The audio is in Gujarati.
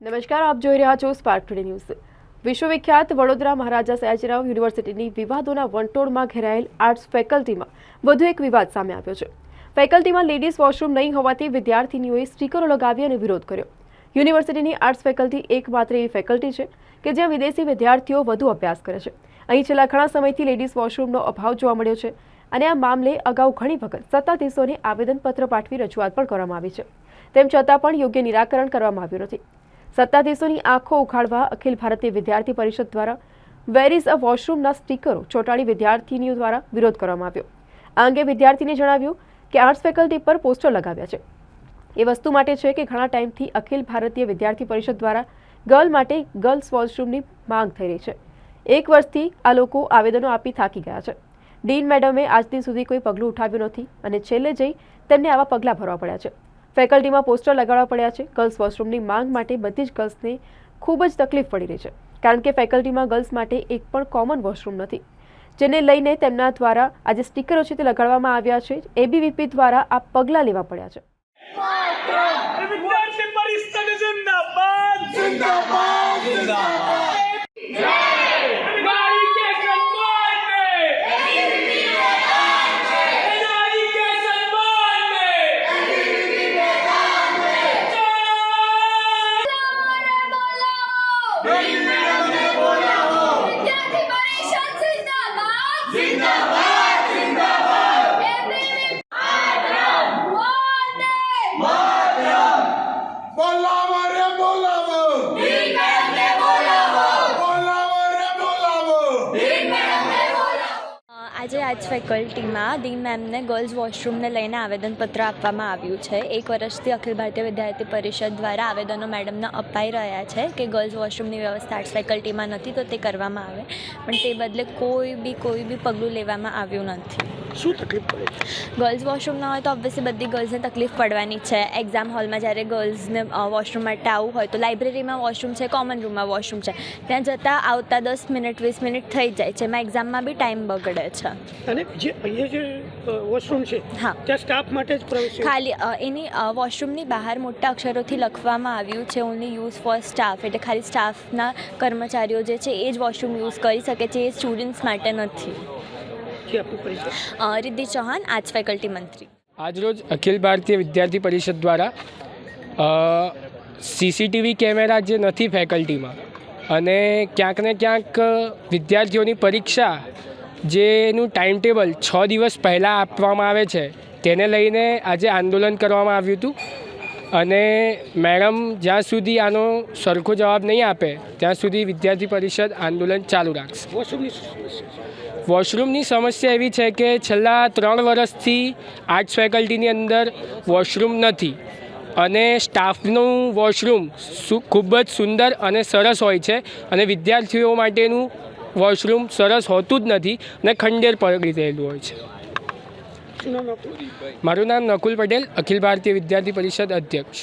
નમસ્કાર, આપ જોઈ રહ્યા છો સ્પાર્ક ટુડે ન્યૂઝ વિશ્વવિખ્યાત વડોદરા મહારાજા સયાજીરાવ યુનિવર્સિટીની વિવાદોના વંટોળમાં ઘેરાયેલ આર્ટ્સ ફેકલ્ટીમાં વધુ એક વિવાદ સામે આવ્યો છે. ફેકલ્ટીમાં લેડીઝ વોશરૂમ નહીં હોવાથી વિદ્યાર્થીનીઓએ સ્ટીકરો લગાવી અને વિરોધ કર્યો. યુનિવર્સિટીની આર્ટ્સ ફેકલ્ટી એકમાત્ર એવી ફેકલ્ટી છે કે જ્યાં વિદેશી વિદ્યાર્થીઓ વધુ અભ્યાસ કરે છે. અહીં છેલ્લા ઘણા સમયથી લેડીઝ વોશરૂમનો અભાવ જોવા મળ્યો છે અને આ મામલે અગાઉ ઘણી વખત સત્તાધીશોને આવેદનપત્ર પાઠવી રજૂઆત પણ કરવામાં આવી છે. તેમ છતાં પણ યોગ્ય નિરાકરણ કરવામાં આવ્યું નથી. સત્તાધીશોની આંખો ઉખાડવા અખિલ ભારતીય વિદ્યાર્થી પરિષદ દ્વારા વેર ઇઝ અ વોશરૂમના સ્ટીકરો ચોંટાડી વિદ્યાર્થીનીઓ દ્વારા વિરોધ કરવામાં આવ્યો. આ અંગે વિદ્યાર્થીને જણાવ્યું કે આર્ટ્સ ફેકલ્ટી પર પોસ્ટર લગાવ્યા છે. એ વસ્તુ માટે છે કે ઘણા ટાઈમથી અખિલ ભારતીય વિદ્યાર્થી પરિષદ દ્વારા ગર્લ માટે ગર્લ્સ વોશરૂમની માંગ થઈ રહી છે. એક વર્ષથી આ લોકો આવેદનો આપી થાકી ગયા છે. ડીન મેડમે આજ દિન સુધી કોઈ પગલું ઉઠાવ્યું નથી અને છેલ્લે જઈ તેમને આવા પગલાં ભરવા પડ્યા છે. ફેકલ્ટીમાં પોસ્ટર લગાડવા પડ્યા છે. ગર્લ્સ વોશરૂમની માંગ માટે બધી જ ગર્લ્સને ખૂબ જ તકલીફ પડી રહી છે. કારણ કે ફેકલ્ટીમાં ગર્લ્સ માટે એક પણ કોમન વોશરૂમ નથી. જેને લઈને તેમના દ્વારા આજે સ્ટીકરો છે તે લગાડવામાં આવ્યા છે. એબીવીપી દ્વારા આ પગલાં લેવા પડ્યા છે. આજ ફેકલ્ટીમાં દીન મેમને ગર્લ્સ વોશરૂમને લઈને આવેદનપત્ર આપવામાં આવ્યું છે. એક વર્ષથી અખિલ ભારતીય વિદ્યાર્થી પરિષદ દ્વારા આવેદનો મેડમને અપાઈ રહ્યા છે કે ગર્લ્સ વોશરૂમની વ્યવસ્થા આર્ટ્સ ફેકલ્ટીમાં નથી તો તે કરવામાં આવે. પણ તે બદલે કોઈ બી કોઈ બી પગલું લેવામાં આવ્યું નથી. શું તકલીફ પડે ગર્લ્સ વોશરૂમ ના હોય તો ઓબ્વિયસલી બધી ગર્લ્સને તકલીફ પડવાની છે. એક્ઝામ હોલમાં જ્યારે ગર્લ્સને વોશરૂમ માટે આવવું હોય તો લાઇબ્રેરીમાં વોશરૂમ છે કોમન રૂમમાં વોશરૂમ છે. ત્યાં જતાં આવતા દસ મિનિટ વીસ મિનિટ થઈ જાય છે. એમાં એક્ઝામમાં બી ટાઈમ બગડે છે. અને જે અહીંયા જે વોશરૂમ છે હા. ત્યાં સ્ટાફ માટે જ પ્રવેશ ખાલી એની વોશરૂમની બહાર મોટા અક્ષરોથી લખવામાં આવ્યું છે ઓનલી યુઝ ફોર સ્ટાફ એટલે ખાલી સ્ટાફના કર્મચારીઓ જે છે એ જ વોશરૂમ યુઝ કરી શકે છે એ સ્ટુડન્ટ્સ માટે નથી. જે આપનું પડશે રિદ્ધિ ચૌહાણ આર્ટ્સ ફેકલ્ટી મંત્રી. આજરોજ અખિલ ભારતીય વિદ્યાર્થી પરિષદ દ્વારા સીસીટીવી કેમેરા જે નથી ફેકલ્ટીમાં અને ક્યાંક ને ક્યાંક વિદ્યાર્થીઓની પરીક્ષા જેનું ટાઈમ ટેબલ છ દિવસ પહેલાં આપવામાં આવે છે તેને લઈને આજે આંદોલન કરવામાં આવ્યું હતું. અને મેડમ જ્યાં સુધી આનો સરખો જવાબ નહીં આપે ત્યાં સુધી વિદ્યાર્થી પરિષદ આંદોલન ચાલુ રાખશે. વોશરૂમની સમસ્યા એવી છે કે છેલ્લા ત્રણ વર્ષથી આર્ટ્સ ફેકલ્ટીની અંદર વોશરૂમ નથી અને સ્ટાફનું વોશરૂમ ખૂબ જ સુંદર અને સરસ હોય છે અને વિદ્યાર્થીઓ માટેનું વોશરૂમ સરસ હોતું જ નથી અને ખંડેર પડી રહેલું હોય છે. મારું નામ નકુલ પટેલ અખિલ ભારતીય વિદ્યાર્થી પરિષદ અધ્યક્ષ.